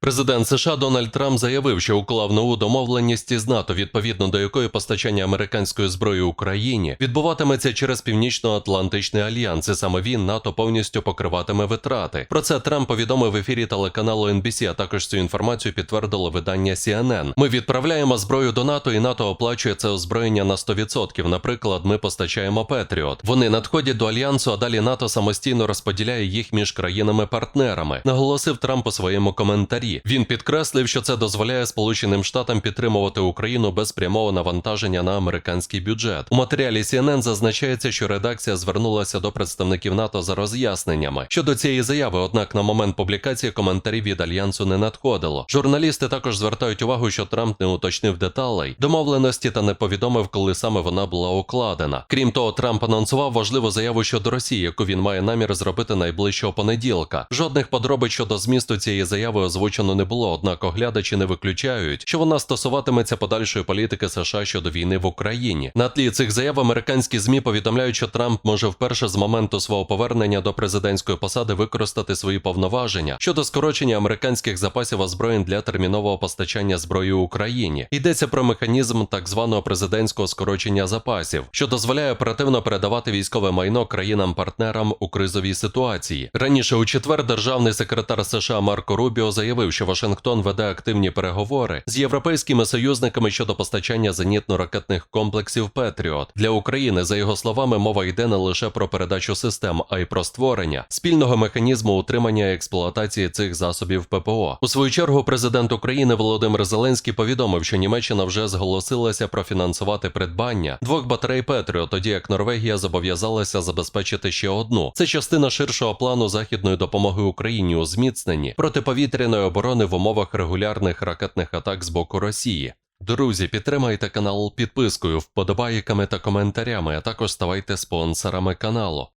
Президент США Дональд Трамп заявив, що уклав нову домовленість із НАТО, відповідно до якої постачання американської зброї Україні відбуватиметься через Північно-Атлантичний альянс, і саме він НАТО повністю покриватиме витрати. Про це Трамп повідомив в ефірі телеканалу NBC, а також цю інформацію підтвердило видання CNN. Ми відправляємо зброю до НАТО, і НАТО оплачує це озброєння на 100%. Наприклад, ми постачаємо Петріот. Вони надходять до альянсу, а далі НАТО самостійно розподіляє їх між країнами-партнерами. Наголосив Трамп у своєму коментарі. Він підкреслив, що це дозволяє Сполученим Штатам підтримувати Україну без прямого навантаження на американський бюджет. У матеріалі CNN зазначається, що редакція звернулася до представників НАТО за роз'ясненнями щодо цієї заяви. Однак на момент публікації коментарів від альянсу не надходило. Журналісти також звертають увагу, що Трамп не уточнив деталей домовленості та не повідомив, коли саме вона була укладена. Крім того, Трамп анонсував важливу заяву щодо Росії, яку він має намір зробити найближчого понеділка. Жодних подробиць щодо змісту цієї заяви озвучено не було, однак оглядачі не виключають, що вона стосуватиметься подальшої політики США щодо війни в Україні. На тлі цих заяв американські змі повідомляють, що Трамп може вперше з моменту свого повернення до президентської посади використати свої повноваження щодо скорочення американських запасів озброєнь для термінового постачання зброї Україні. Йдеться про механізм так званого президентського скорочення запасів, що дозволяє оперативно передавати військове майно країнам-партнерам у кризовій ситуації. Раніше у четвер державний секретар США Марко Рубіо заявив, що Вашингтон веде активні переговори з європейськими союзниками щодо постачання зенітно-ракетних комплексів Петріот для України. За його словами, мова йде не лише про передачу систем, а й про створення спільного механізму утримання і експлуатації цих засобів ППО. У свою чергу, президент України Володимир Зеленський повідомив, що Німеччина вже зголосилася профінансувати придбання двох батарей Петріот, тоді як Норвегія зобов'язалася забезпечити ще одну. Це частина ширшого плану західної допомоги Україні у зміцненні протиповітряної оборони в умовах регулярних ракетних атак з боку Росії. Друзі, підтримайте канал підпискою, вподобайками та коментарями, а також ставайте спонсорами каналу.